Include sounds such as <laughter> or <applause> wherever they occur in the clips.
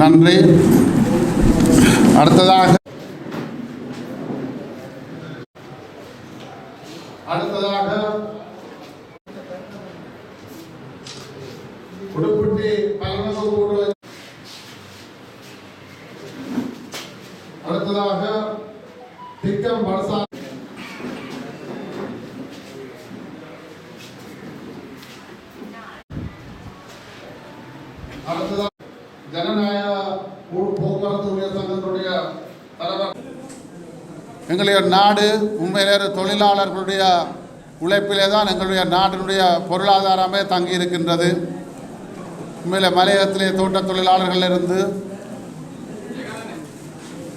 நன்றி. அடுத்ததாக அடுத்ததாக உடுப்பிட்டி பல்லனூர் எங்களுடைய நாடு உண்மையிலே தொழிலாளர்களுடைய உழைப்பிலே தான் எங்களுடைய நாட்டினுடைய பொருளாதாரமே தங்கி இருக்கின்றது உண்மையிலே மலையகத்திலே தோட்ட தொழிலாளர்களிலிருந்து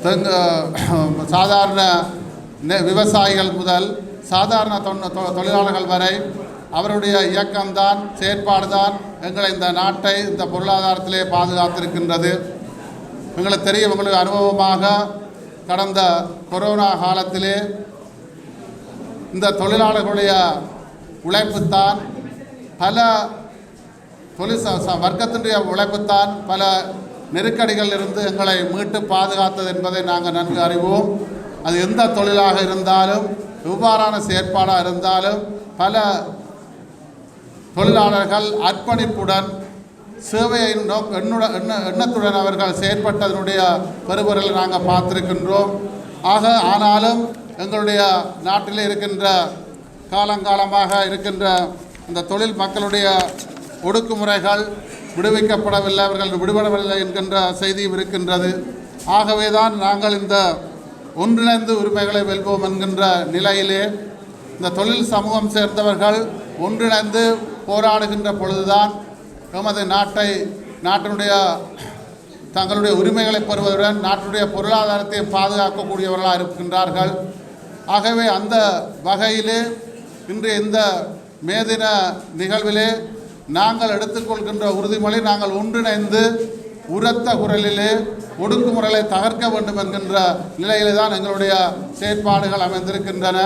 தெங்கு <clears throat> சாதாரண நெ- விவசாயிகள் முதல் சாதாரண தொ- தொழிலாளர்கள் வரை அவருடைய இயக்கம்தான் செயற்பாடுதான் எங்களை இந்த நாட்டை இந்த பொருளாதாரத்திலே பாதுகாத்திருக்கின்றது. எங்களுக்கு தெரியும் உங்களுக்கு அனுபவமாக கடந்த கொரோனா காலத்திலே இந்த தொழிலாளர்களுடைய உழைப்புத்தான் பல தொழில் ச- ச- வர்க்கத்தினுடைய உழைப்புத்தான் பல நெருக்கடிகளில் இருந்து எங்களை மீட்டு பாதுகாத்தது என்பதை நாங்கள் நன்கு அறிவோம். அது எந்த தொழிலாக இருந்தாலும் எவ்வாறான செயற்பாடாக இருந்தாலும் பல தொழிலாளர்கள் அர்ப்பணிப்புடன் சேவையை நோ எண்ணுட எண்ண எண்ணத்துடன் அவர்கள் செயற்பட்டதனுடைய பெருபொருளை நாங்கள் பார்த்துருக்கின்றோம். ஆக ஆனாலும் எங்களுடைய நாட்டில் இருக்கின்ற காலங்காலமாக இருக்கின்ற இந்த தொழில் மக்களுடைய ஒடுக்குமுறைகள் விடுவிக்கப்படவில்லை அவர்கள் விடுபடவில்லை என்கின்ற செய்தியும் இருக்கின்றது. ஆகவே தான் நாங்கள் இந்த ஒன்றிணைந்து உரிமைகளை வெல்வோம் என்கின்ற நிலையிலே இந்த தொழில் சமூகம் சேர்ந்தவர்கள் ஒன்றிணைந்து போராடுகின்ற பொழுதுதான் எமது நாட்டை நாட்டினுடைய தங்களுடைய உரிமைகளை பெறுவதுடன் நாட்டுடைய பொருளாதாரத்தை பாதுகாக்கக்கூடியவர்களாக இருக்கின்றார்கள். ஆகவே அந்த வகையிலே இன்று இந்த மேதின நிகழ்விலே நாங்கள் எடுத்துக்கொள்கின்ற உறுதிமொழி நாங்கள் ஒன்றிணைந்து உரத்த குரலிலே ஒடுக்குமுறைகளை தகர்க்க வேண்டும் என்கின்ற நிலையிலே தான் எங்களுடைய செயற்பாடுகள் அமைந்திருக்கின்றன.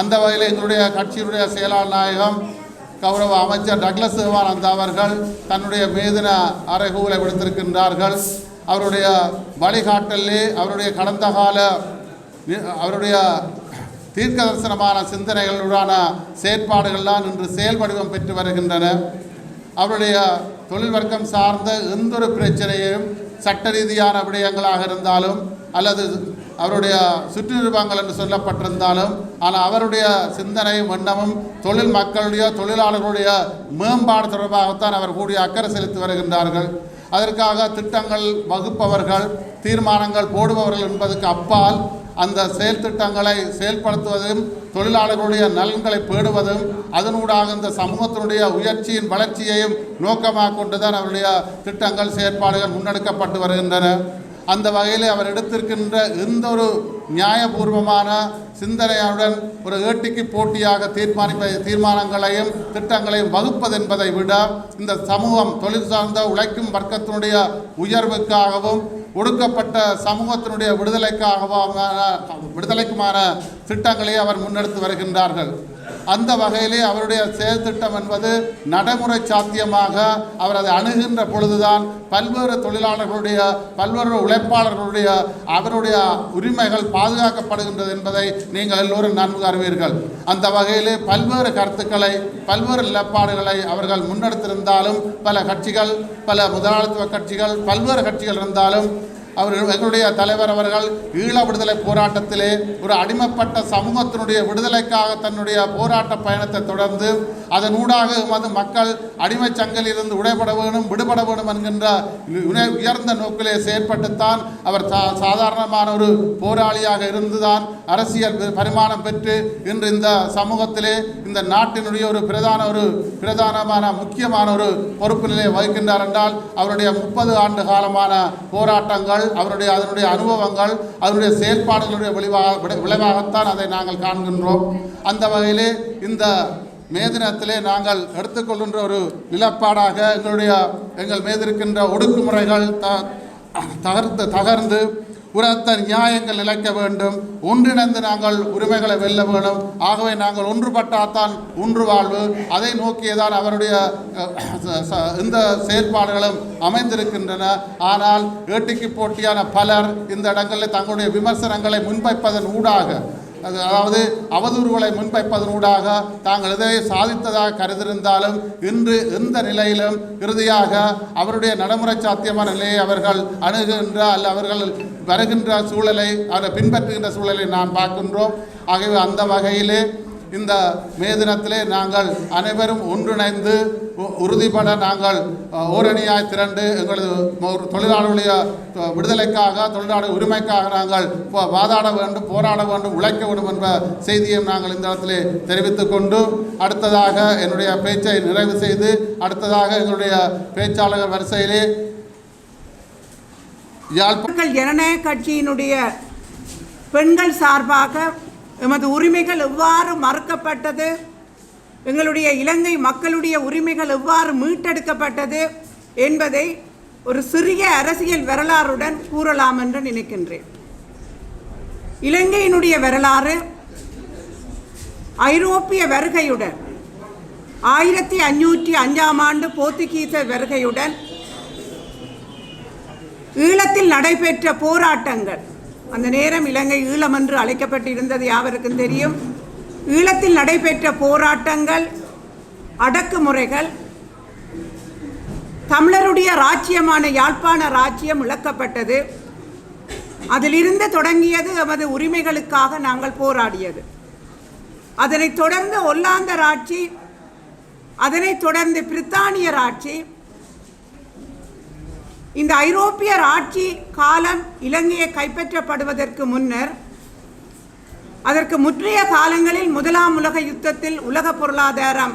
அந்த வகையில் எங்களுடைய கட்சியினுடைய செயலாளர் நாயகம் கௌரவ அமைச்சர் டக்ளஸ் சிவானந்த் அவர்கள் தன்னுடைய மேதின அறைகூலை விடுத்திருக்கின்றார்கள். அவருடைய வழிகாட்டலே அவருடைய கடந்த கால அவருடைய தீர்க்க தரிசனமான சிந்தனைகளுடான செயற்பாடுகள்லாம் இன்று செயல் வடிவம் பெற்று வருகின்றன. அவருடைய தொழில் வர்க்கம் சார்ந்த எந்த ஒரு பிரச்சனையும் சட்ட ரீதியான விடயங்களாக இருந்தாலும் அல்லது அவருடைய சுற்றிருப்பாங்கள் என்று சொல்லப்பட்டிருந்தாலும் ஆனால் அவருடைய சிந்தனையும் எண்ணமும் தொழில் மக்களுடைய தொழிலாளர்களுடைய மேம்பாடு தொடர்பாகத்தான் அவர் கூடிய அக்கறை செலுத்தி வருகின்றார்கள். அதற்காக திட்டங்கள் வகுப்பவர்கள் தீர்மானங்கள் போடுபவர்கள் என்பதற்கு அப்பால் அந்த செயல் திட்டங்களை செயல்படுத்துவதும் தொழிலாளர்களுடைய நலன்களை பேடுவதும் அதனூடாக இந்த சமூகத்தினுடைய உயர்ச்சியின் வளர்ச்சியையும் நோக்கமாக கொண்டுதான் அவருடைய திட்டங்கள் செயற்பாடுகள் முன்னெடுக்கப்பட்டு வருகின்றன. அந்த வகையில் அவர் எடுத்திருக்கின்ற எந்த ஒரு நியாயபூர்வமான சிந்தனையுடன் ஒரு ஏட்டிக்கு போட்டியாக தீர்மானிப்ப தீர்மானங்களையும் திட்டங்களையும் வகுப்பது என்பதை விட இந்த சமூகம் தொழில் சார்ந்த உழைக்கும் வர்க்கத்தினுடைய உயர்வுக்காகவும் ஒடுக்கப்பட்ட சமூகத்தினுடைய விடுதலைக்காகவும் விடுதலைக்குமான திட்டங்களை அவர் முன்னெடுத்து வருகின்றார்கள். அந்த வகையிலே அவருடைய செயல் திட்டம் என்பது நடைமுறை சாத்தியமாக அவர் அதை அணுகின்ற பொழுதுதான் பல்வேறு தொழிலாளர்களுடைய பல்வேறு உழைப்பாளர்களுடைய அவருடைய உரிமைகள் பாதுகாக்கப்படுகின்றது என்பதை நீங்கள் எல்லோரும் நன்கு அறிவீர்கள். அந்த வகையிலே பல்வேறு கருத்துக்களை பல்வேறு நிலப்பாடுகளை அவர்கள் முன்னெடுத்திருந்தாலும் பல கட்சிகள் பல முதலாளித்துவ கட்சிகள் பல்வேறு கட்சிகள் இருந்தாலும் அவர்கள் எங்களுடைய தலைவர் அவர்கள் ஈழ விடுதலை போராட்டத்திலே ஒரு அடிமைப்பட்ட சமூகத்தினுடைய விடுதலைக்காக தன்னுடைய போராட்ட பயணத்தை தொடர்ந்து அதனூடாக எமது மக்கள் அடிமை சங்கிலிருந்து உடைபட வேணும் விடுபட வேணும் என்கின்ற உயர்ந்த நோக்கிலே செயற்பட்டுத்தான் அவர் சா- சாதாரணமான ஒரு போராளியாக இருந்துதான் அரசியல் பரிமாணம் பெற்று இன்று இந்த சமூகத்திலே இந்த நாட்டினுடைய ஒரு பிரதான ஒரு பிரதானமான முக்கியமான ஒரு பொறுப்பு நிலையை வகிக்கின்றார் என்றால் அவருடைய முப்பது ஆண்டு காலமான போராட்டங்கள் அவருடைய அதனுடைய அனுபவங்கள் அதனுடைய செயல்பாடுகளுடைய விளைவாக விளைவாகத்தான் அதை நாங்கள் காண்கின்றோம். அந்த வகையிலே இந்த மேதினத்திலே நாங்கள் எடுத்துக்கொள்கின்ற ஒரு நிலப்பாடாக எங்களுடைய எங்கள் மீது இருக்கின்ற ஒடுக்குமுறைகள் த தகர்த்து தகர்ந்து உரத்த நியாயங்கள் நிலைக்க வேண்டும். ஒன்றிணைந்து நாங்கள் உரிமைகளை வெல்ல வேண்டும். ஆகவே நாங்கள் ஒன்றுபட்டால்தான் ஒன்று வாழ்வு. அதை நோக்கியதான் அவருடைய ச- இந்த செயற்பாடுகளும் அமைந்திருக்கின்றன. ஆனால் ஏட்டிக்கு போட்டியான பலர் இந்த இடங்களில் தங்களுடைய விமர்சனங்களை முன்வைப்பதன் ஊடாக அது அதாவது அவதூறுகளை முன்வைப்பதனூடாக தாங்கள் இதை சாதித்ததாக கருதிருந்தாலும் இன்று எந்த நிலையிலும் இறுதியாக அவருடைய நடைமுறை சாத்தியமான நிலையை அவர்கள் அணுகுகின்ற அல்ல அவர்கள் வருகின்ற சூழலை அவரை பின்பற்றுகின்ற சூழலை நாம் பார்க்கின்றோம். ஆகவே அந்த வகையிலே இந்த மே தினத்திலே நாங்கள் அனைவரும் ஒன்றிணைந்து உ- உறுதிபட நாங்கள் ஓரணியாய் திரண்டு எங்களது தொழிலாளர்களுடைய விடுதலைக்காக தொழிலாளர் உரிமைக்காக நாங்கள் வாதாட வேண்டும் போராட வேண்டும் உழைக்க வேண்டும் என்ற செய்தியும் நாங்கள் இந்த இடத்திலே தெரிவித்துக் கொண்டு அடுத்ததாக என்னுடைய பேச்சை நிறைவு செய்து அடுத்ததாக எங்களுடைய பேச்சாளர் வரிசையிலே யாழ்ப்பாண ஜனநாயக கட்சியினுடைய பெண்கள் சார்பாக எமது உரிமைகள் எவ்வாறு மறுக்கப்பட்டது? எங்களுடைய இலங்கை மக்களுடைய உரிமைகள் எவ்வாறு மீட்டெடுக்கப்பட்டது என்பதை ஒரு சிறிய அரசியல் வரலாறுடன் கூறலாம் என்று நினைக்கின்றேன். இலங்கையினுடைய வரலாறு ஐரோப்பிய வருகையுடன் ஆயிரத்தி அஞ்சூற்றி அஞ்சாம் ஆண்டு போர்த்துகீச வருகையுடன் ஈழத்தில் நடைபெற்ற போராட்டங்கள் அந்த நேரம் இலங்கை ஈழம் என்று அழைக்கப்பட்டிருந்தது யாவருக்கும் தெரியும். ஈழத்தில் நடைபெற்ற போராட்டங்கள் அடக்குமுறைகள் தமிழருடைய ராஜ்யமான யாழ்ப்பாண ராஜ்யம் இழக்கப்பட்டது. அதிலிருந்து தொடங்கியது எமது உரிமைகளுக்காக நாங்கள் போராடியது. அதனைத் தொடர்ந்து ஒல்லாந்தர் ஆட்சி அதனைத் தொடர்ந்து பிரித்தானியர் ஆட்சி இந்த ஐரோப்பியர் ஆட்சி காலம் இலங்கையை கைப்பற்றப்படுவதற்கு முன்னர் அதற்கு முற்றிய காலங்களில் முதலாம் உலக யுத்தத்தில் உலக பொருளாதாரம்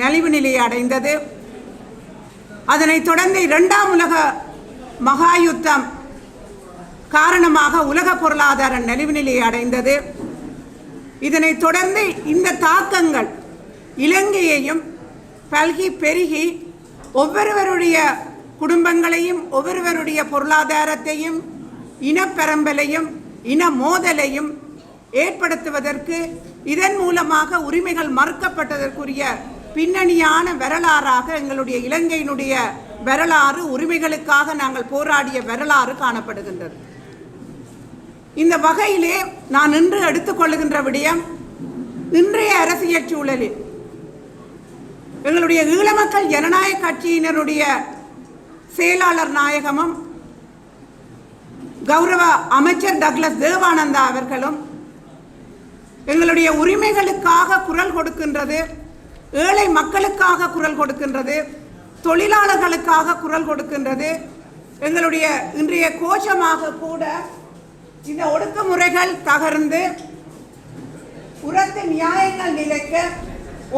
நலிவு நிலையை அடைந்தது. அதனைத் தொடர்ந்து இரண்டாம் உலக மகா யுத்தம் காரணமாக உலக பொருளாதார நலிவு நிலையை அடைந்தது. இதனைத் தொடர்ந்து இந்த தாக்கங்கள் இலங்கையையும் பல்கி பெருகி ஒவ்வொருவருடைய குடும்பங்களையும் ஒவ்வொருவருடைய பொருளாதாரத்தையும் இனப்பெரம்பலையும் இன மோதலையும் ஏற்படுத்துவதற்கு இதன் மூலமாக உரிமைகள் மறுக்கப்பட்டதற்குரிய பின்னணியான வரலாறாக எங்களுடைய இலங்கையினுடைய வரலாறு உரிமைகளுக்காக நாங்கள் போராடிய வரலாறு காணப்படுகின்றது. இந்த வகையிலே நான் இன்று எடுத்துக்கொள்ளுகின்ற விடயம் இன்றைய அரசியல் சூழலில் எங்களுடைய ஈழமக்கள் ஜனநாயக கட்சியினருடைய செயலாளர் நாயகமும் கௌரவ அமைச்சர் டக்ளஸ் தேவானந்தா அவர்களும் எங்களுடைய உரிமைகளுக்காக குரல் கொடுக்கின்றது ஏழை மக்களுக்காக குரல் கொடுக்கின்றது தொழிலாளர்களுக்காக குரல் கொடுக்கின்றது. எங்களுடைய இன்றைய கோஷமாக கூட இந்த ஒடுக்குமுறைகள் தகர்ந்து உரத்து நியாயங்கள் நிலைக்க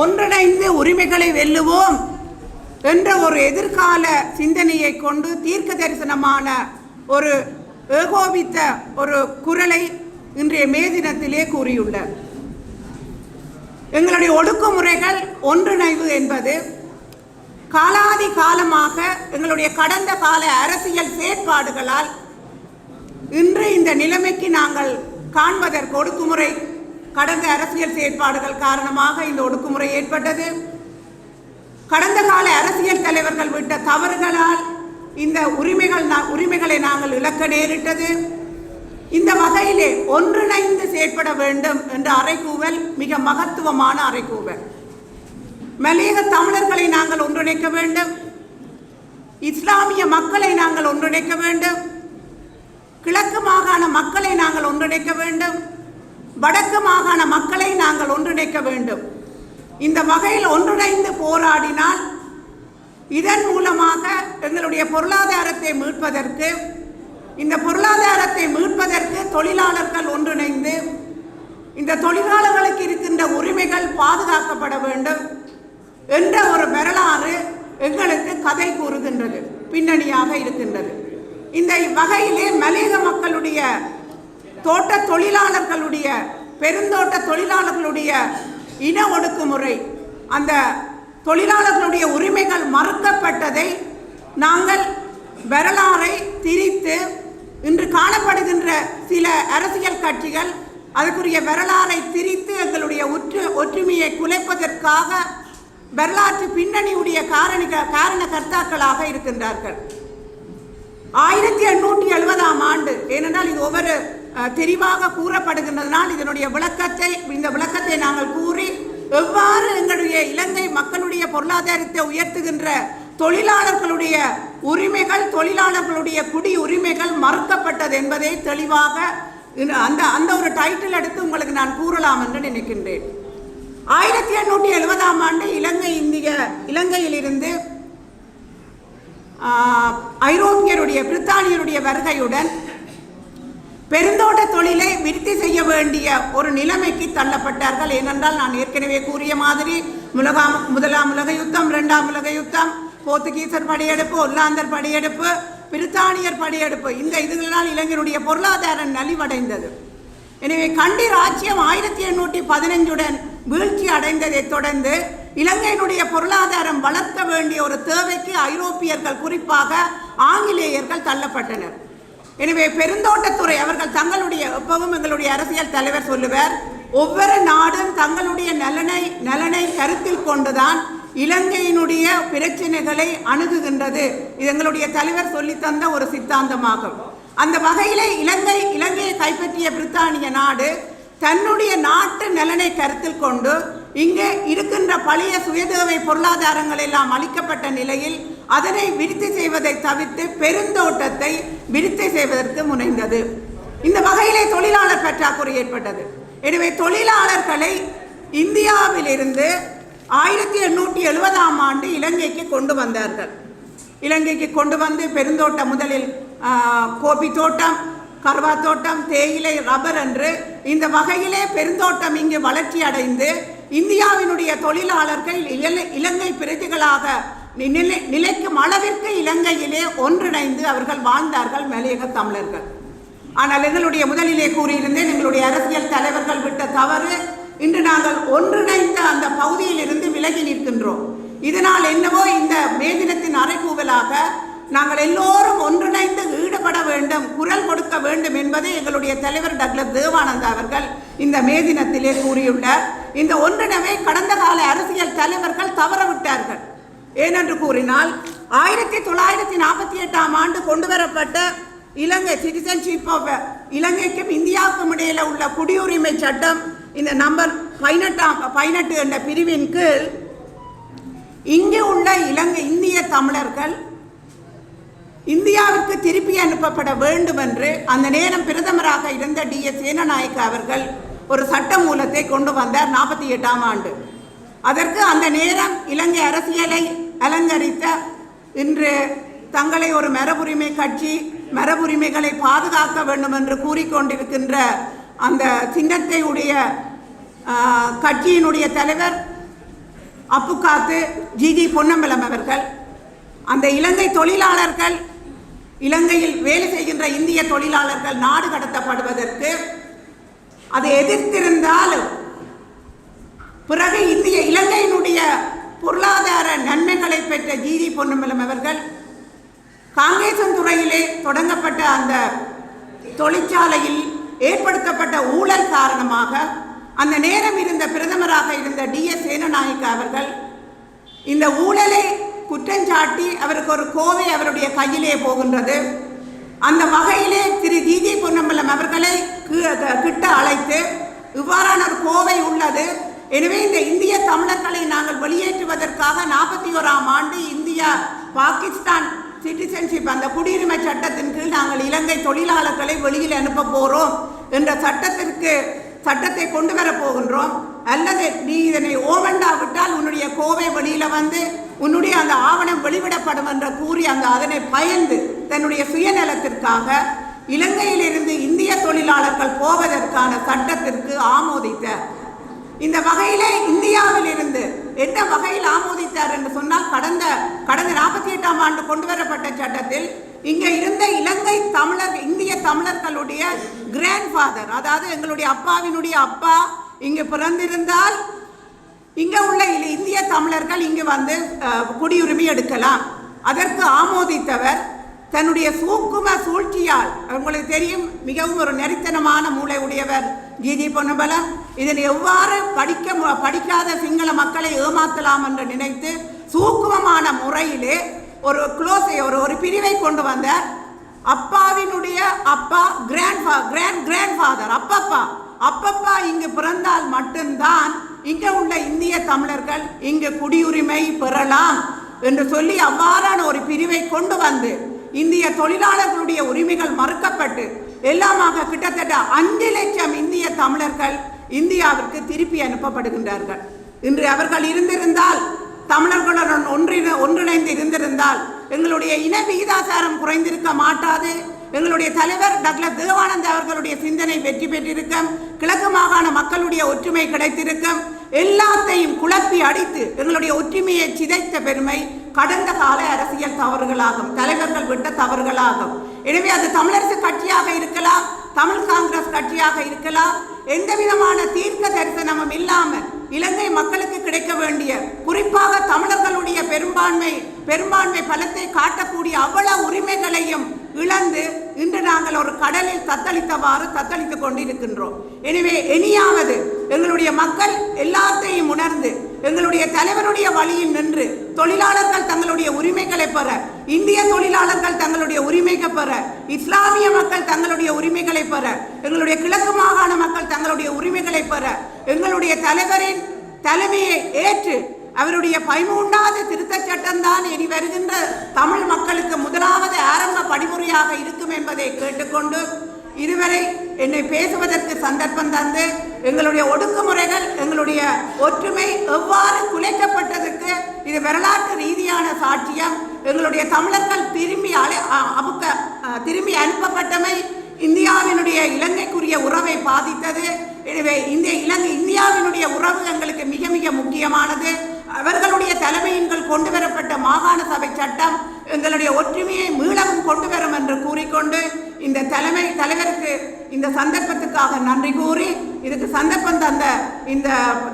ஒன்றிணைந்து உரிமைகளை வெல்லுவோம். என்ற ஒரு எதிர்கால சிந்தனையை கொண்டு தீர்க்க தரிசனமான ஒரு ஏகோபித்த ஒரு குரலை இன்றைய மே தினத்திலே கூறியுள்ளார். எங்களுடைய ஒடுக்குமுறைகள் ஒன்றிணைவு என்பது காலாதி காலமாக எங்களுடைய கடந்த கால அரசியல் செயற்பாடுகளால் இன்று இந்த நிலைமைக்கு நாங்கள் காண்பதற்கு ஒடுக்குமுறை கடந்த அரசியல் செயற்பாடுகள் காரணமாக இந்த ஒடுக்குமுறை ஏற்பட்டது. கடந்த கால அரசியல் தலைவர்கள் விட்ட தவறுகளால் இந்த உரிமைகள் உரிமைகளை நாங்கள் இழக்க நேரிட்டது. இந்த வகையிலே ஒன்றிணைந்து செயற்பட வேண்டும் என்ற அறைகூவல் மிக மகத்துவமான அறைகூவல். மலையக தமிழர்களை நாங்கள் ஒன்றிணைக்க வேண்டும். இஸ்லாமிய மக்களை நாங்கள் ஒன்றிணைக்க வேண்டும். கிழக்கு மாகாண மக்களை நாங்கள் ஒன்றிணைக்க வேண்டும். வடக்கு மாகாண மக்களை நாங்கள் ஒன்றிணைக்க வேண்டும். இந்த வகையில் ஒன்றிணைந்து போராடினால் இதன் மூலமாக எங்களுடைய பொருளாதாரத்தை மீட்பதற்கு இந்த பொருளாதாரத்தை மீட்பதற்கு தொழிலாளர்கள் ஒன்றிணைந்து இந்த தொழிலாளர்களுக்கு இருக்கின்ற உரிமைகள் பாதுகாக்கப்பட வேண்டும் என்ற ஒரு வரலாறு எங்களுக்கு கதை கூறுகின்றது பின்னணியாக இருக்கின்றது. இந்த வகையிலே மலேக மக்களுடைய தோட்ட தொழிலாளர்களுடைய பெருந்தோட்ட தொழிலாளர்களுடைய இன ஒடுக்குமுறை அந்த தொழிலாளர்களுடைய உரிமைகள் மறுக்கப்பட்டதை நாங்கள் வரலாறை திரித்து இன்று காணப்படுகின்ற சில அரசியல் கட்சிகள் அதற்குரிய வரலாறை திரித்து எங்களுடைய ஒற்று ஒற்றுமையை குலைப்பதற்காக வரலாற்று பின்னணியுடைய காரணிக காரண கர்த்தாக்களாக இருக்கின்றார்கள். ஆயிரத்தி எண்ணூற்றி எழுபதாம் ஆண்டு ஏனென்றால் இது ஒவ்வொரு தெரிவாக கூறப்படுகின்றதனால் இதனுடைய விளக்கத்தை இந்த விளக்கத்தை நாங்கள் கூறி எவ்வாறு எங்களுடைய இலங்கை மக்களுடைய பொருளாதாரத்தை உயர்த்துகின்ற தொழிலாளர்களுடைய உரிமைகள் தொழிலாளர்களுடைய குடி உரிமைகள் மறுக்கப்பட்டது என்பதை தெளிவாக அந்த அந்த ஒரு டைட்டில் எடுத்து உங்களுக்கு நான் கூறலாம் என்று நினைக்கின்றேன். ஆயிரத்தி எண்ணூற்றி எழுபதாம் ஆண்டு இலங்கை இந்திய இலங்கையிலிருந்து ஐரோப்பியருடைய பிரித்தானியருடைய வருகையுடன் பெருந்தோட்ட தொழிலை விருத்தி செய்ய வேண்டிய ஒரு நிலைமைக்கு தள்ளப்பட்டார்கள். ஏனென்றால் நான் ஏற்கனவே கூறிய மாதிரி முலகாம் முதலாம் உலக யுத்தம் இரண்டாம் உலக யுத்தம் போர்த்துகீசர் படையெடுப்பு ஒல்லாந்தர் படையெடுப்பு பிரித்தானியர் படையெடுப்பு. இந்த இதுகளால் இளைஞருடைய பொருளாதாரம் நலிவடைந்தது. எனவே கண்டி ராஜ்யம் ஆயிரத்தி எண்ணூற்றி பதினஞ்சுடன் வீழ்ச்சி அடைந்ததைத் தொடர்ந்து இலங்கையினுடைய பொருளாதாரம் வளர்த்த வேண்டிய ஒரு தேவைக்கு ஐரோப்பியர்கள் குறிப்பாக ஆங்கிலேயர்கள் தள்ளப்பட்டனர். எனவே பெருந்தோட்டத்துறை அவர்கள் தங்களுடைய எப்பவும் எங்களுடைய அரசியல் தலைவர் சொல்லுவார் ஒவ்வொரு நாடும் தங்களுடைய நலனை நலனை கருத்தில் கொண்டுதான் இலங்கையினுடைய பிரச்சனைகளை அணுகுகின்றது. இது எங்களுடைய தலைவர் சொல்லி தந்த ஒரு சித்தாந்தமாகும். அந்த வகையிலே இலங்கை இலங்கையை கைப்பற்றிய பிரித்தானிய நாடு தன்னுடைய நாட்டு நலனை கருத்தில் கொண்டு இங்கே இருக்கின்ற பழைய சுயதேவை பொருளாதாரங்கள் எல்லாம் அளிக்கப்பட்ட நிலையில் அதனை விருத்தி செய்வதை தவிர்த்து பெருந்தோட்டத்தை விருத்தி செய்வதற்கு முனைந்தது. இந்த வகையிலே தொழிலாளர் பற்றாக்குறை ஏற்பட்டது. எனவே தொழிலாளர்களை இந்தியாவிலிருந்து ஆயிரத்தி எண்ணூற்றி எழுபதாம் ஆண்டு இலங்கைக்கு கொண்டு வந்தார்கள். இலங்கைக்கு கொண்டு வந்து பெருந்தோட்டம் முதலில் கோபி தோட்டம் கர்வா தோட்டம் தேயிலை ரப்பர் என்று இந்த வகையிலே பெருந்தோட்டம் இங்கு வளர்ச்சி அடைந்து இந்தியாவினுடைய தொழிலாளர்கள் இலங்கை இலங்கை நிலை நிலைக்கும் அளவிற்கு இலங்கையிலே ஒன்றிணைந்து அவர்கள் வாழ்ந்தார்கள் மலையக தமிழர்கள். ஆனால் எங்களுடைய முதலிலே கூறியிருந்தேன் எங்களுடைய அரசியல் தலைவர்கள் விட்ட தவறு இன்று நாங்கள் ஒன்றிணைந்த அந்த பகுதியில் இருந்து விலகி நிற்கின்றோம். இதனால் என்னவோ இந்த மே தினத்தின் அறைகூவலாக நாங்கள் எல்லோரும் ஒன்றிணைந்து ஈடுபட வேண்டும் குரல் கொடுக்க வேண்டும் என்பதை எங்களுடைய தலைவர் டக்ளஸ் தேவானந்தா அவர்கள் இந்த மே தினத்திலே கூறியுள்ளார். இந்த ஒன்றிணைவை கடந்த கால அரசியல் தலைவர்கள் தவறவிட்டார்கள். ஏனென்று கூறினால் ஆயிரத்தி தொள்ளாயிரத்தி நாற்பத்தி எட்டாம் ஆண்டு கொண்டு வரப்பட்ட இலங்கை சிட்டிசன்ஷிப் ஆஃப் இலங்கைக்கும் இந்தியாவுக்கும் இடையில உள்ள குடியுரிமை சட்டம் இந்த நம்பர் பதினெட்டாம் பதினெட்டு என்ற பிரிவின் கீழ் இங்கே உள்ள இலங்கை இந்திய தமிழர்கள் இந்தியாவிற்கு திருப்பி அனுப்பப்பட வேண்டும் என்று அந்த நேரம் பிரதமராக இருந்த டி எஸ் சேனநாயக்க அவர்கள் ஒரு சட்ட மூலத்தை கொண்டு வந்தார் நாற்பத்தி எட்டாம் ஆண்டு. அதற்கு அந்த நேரம் இலங்கை அரசியலை அலங்கரித்த இன்று தங்களை ஒரு மரபுரிமை கட்சி மரபுரிமைகளை பாதுகாக்க வேண்டும் என்று கூறிக்கொண்டிருக்கின்ற அந்த சின்னத்தை உடைய கட்சியினுடைய தலைவர் அப்புக்காத்து ஜிஜி பொன்னம்பலம் அவர்கள். அந்த இலங்கை தொழிலாளர்கள் இலங்கையில் வேலை செய்கின்ற இந்திய தொழிலாளர்கள் நாடு கடத்தப்படுவதற்கு அதை எதிர்த்திருந்தாலும் பிறகு இந்திய இலங்கையினுடைய பொருளாதார நன்மைகளை பெற்ற ஜிடி பொன்னம்பலம் அவர்கள் காங்கேசன் துறையிலே தொடங்கப்பட்ட அந்த தொழிற்சாலையில் ஏற்படுத்தப்பட்ட ஊழல் காரணமாக அந்த நேரம் இருந்த பிரதமராக இருந்த டி எஸ் சேனநாயக்க அவர்கள் இந்த ஊழலை குற்றஞ்சாட்டி அவருக்கு ஒரு கோவை அவருடைய கையிலே போகின்றது. அந்த வகையிலே திரு ஜிஜி பொன்னம்பலம் அவர்களை க- கிட்ட அழைத்து இவ்வாறான ஒரு கோவை உள்ளது. எனவே இந்த இந்திய தமிழர்களை நாங்கள் வெளியேற்றுவதற்காக நாற்பத்தி ஓராம் ஆண்டு இந்தியா பாகிஸ்தான் சிட்டிசன்ஷிப் அந்த குடியுரிமை சட்டத்தின் கீழ் நாங்கள் இலங்கை தொழிலாளர்களை வெளியில் அனுப்ப போகிறோம் என்ற சட்டத்திற்கு சட்டத்தை கொண்டு வர போகின்றோம். அல்லது நீ இதனை ஓவண்டாவிட்டால் உன்னுடைய கோவை வெளியில வந்து உன்னுடைய அந்த ஆவணம் வெளிவிடப்படும் என்று கூறி அந்த அதனை பயந்து தன்னுடைய சுயநலத்திற்காக இலங்கையிலிருந்து இந்திய தொழிலாளர்கள் போவதற்கான சட்டத்திற்கு ஆமோதித்த இந்த வகையிலே இந்தியாவில் இருந்து என்ன வகையில் ஆமோதித்தார் என்று சொன்னால் கடந்த கடந்த நாற்பத்தி எட்டாம் ஆண்டு கொண்டு வரப்பட்ட சட்டத்தில் இங்கே இருந்த இலங்கை தமிழர் இந்திய தமிழர்களுடைய கிராண்ட் ஃபாதர் அதாவது எங்களுடைய அப்பாவினுடைய அப்பா இங்கு பிறந்திருந்தால் இங்கே உள்ள இந்திய தமிழர்கள் இங்கு வந்து குடியுரிமை எடுக்கலாம். அதற்கு ஆமோதித்தவர் தன்னுடைய சூக்கும சூழ்ச்சியால் உங்களுக்கு தெரியும் மிகவும் ஒரு நெறித்தனமான மூளை உடையவர் ஜிஜி பொன்னம்பலம் இதனை எவ்வாறு படிக்க மு- படிக்காத சிங்கள மக்களை ஏமாற்றலாம் என்று நினைத்து சூக்குமமான முறையிலே ஒரு குளோஸை ஒரு ஒரு பிரிவை கொண்டு வந்தார். அப்பாவினுடைய அப்பா கிராண்ட் கிராண்ட் கிராண்ட் ஃபாதர் அப்பப்பா. அப்பப்பா இங்கு பிறந்தால் மட்டும்தான் இங்கே உள்ள இந்திய தமிழர்கள் இங்கு குடியுரிமை பெறலாம் என்று சொல்லி அவ்வாறான ஒரு பிரிவை கொண்டு வந்து இந்திய தொழிலாளர்களுடைய உரிமைகள் மறுக்கப்பட்டு எல்லாமாக கிட்டத்தட்ட அஞ்சு லட்சம் இந்திய தமிழர்கள் இந்தியாவிற்கு திருப்பி அனுப்பப்படுகின்றார்கள். இன்று அவர்கள் இருந்திருந்தால் தமிழர்களுடன் ஒன்றிணை ஒன்றிணைந்து இருந்திருந்தால் எங்களுடைய இன விகிதாசாரம் குறைந்திருக்க மாட்டாது. எங்களுடைய தலைவர் டாக்டர் தேவானந்த் அவர்களுடைய சிந்தனை வெற்றி பெற்றிருக்கும். கிழக்கு மாகாண மக்களுடைய ஒற்றுமை கிடைத்திருக்கும். எல்லாத்தையும் குழப்பி அடித்து எங்களுடைய ஒற்றுமையை சிதைத்த பெருமை கடந்த கால அரசியல் தவறுகளாகும் தலைவர்கள் விட்ட தவறுகளாகும். எனவே அது தமிழரசு கட்சியாக இருக்கலாம் தமிழ் காங்கிரஸ் கட்சியாக இருக்கலாம். எந்த விதமான தீர்க்க தரிசனமும் இல்லாமல் இலங்கை மக்களுக்கு கிடைக்க வேண்டிய குறிப்பாக தமிழர்களுடைய பெரும்பான்மை பெரும்பான்மை பலத்தை காட்டக்கூடிய அவ்வளவு உரிமைகளையும் இழந்து இன்று நாங்கள் ஒரு கடலில் தத்தளித்தவாறு தத்தளித்துக் கொண்டிருக்கின்றோம். எனவே இனியாவது எங்களுடைய மக்கள் எல்லாத்தையும் உணர்ந்து எங்களுடைய தலைவருடைய வழியில் நின்று தொழிலாளர்கள் தங்களுடைய உரிமைகளை பெற இந்திய தொழிலாளர்கள் தங்களுடைய உரிமைகள் பெற இஸ்லாமிய மக்கள் தங்களுடைய உரிமைகளை பெற எங்களுடைய கிழக்கு மாகாண மக்கள் தங்களுடைய உரிமைகளை பெற எங்களுடைய தலைவரின் தலைமையை ஏற்று அவருடைய பதிமூன்றாவது திருத்தச் சட்டம் தான் இனி வருகின்ற தமிழ் மக்களுக்கு முதலாவது ஆரம்ப படிமுறையாக இருக்கும் என்பதை கேட்டுக்கொண்டு இதுவரை என்னை பேசுவதற்கு சந்தர்ப்பம் தந்து எங்களுடைய ஒடுக்குமுறைகள் எங்களுடைய ஒற்றுமை எவ்வாறு குலைக்கப்பட்டதற்கு இது வரலாற்று ரீதியான சாட்சியம். எங்களுடைய தமிழர்கள் திரும்பி அலை அமுக்க திரும்பி அனுப்பப்பட்டமை இந்தியாவினுடைய இலங்கைக்குரிய உறவை பாதித்தது. எனவே இந்த இலங்கை இந்தியாவினுடைய உறவு எங்களுக்கு மிக மிக முக்கியமானது. அவர்களுடைய தலைமையின் கொண்டு வரப்பட்ட மாகாண சபை சட்டம் எங்களுடைய ஒற்றுமையை மீளவும் கொண்டு வரும் என்று கூறிக்கொண்டு இந்த தலைமை தலைவருக்கு இந்த சந்தர்ப்பத்துக்காக நன்றி கூறி இதுக்கு சந்தர்ப்பம் தந்த இந்த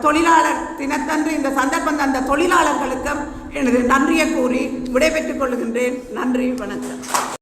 தொழிலாளர் தினத்தன்று இந்த சந்தர்ப்பம் தந்த தொழிலாளர்களுக்கும் எனது நன்றியை கூறி விடைபெற்றுக் கொள்கின்றேன். நன்றி வணக்கம்.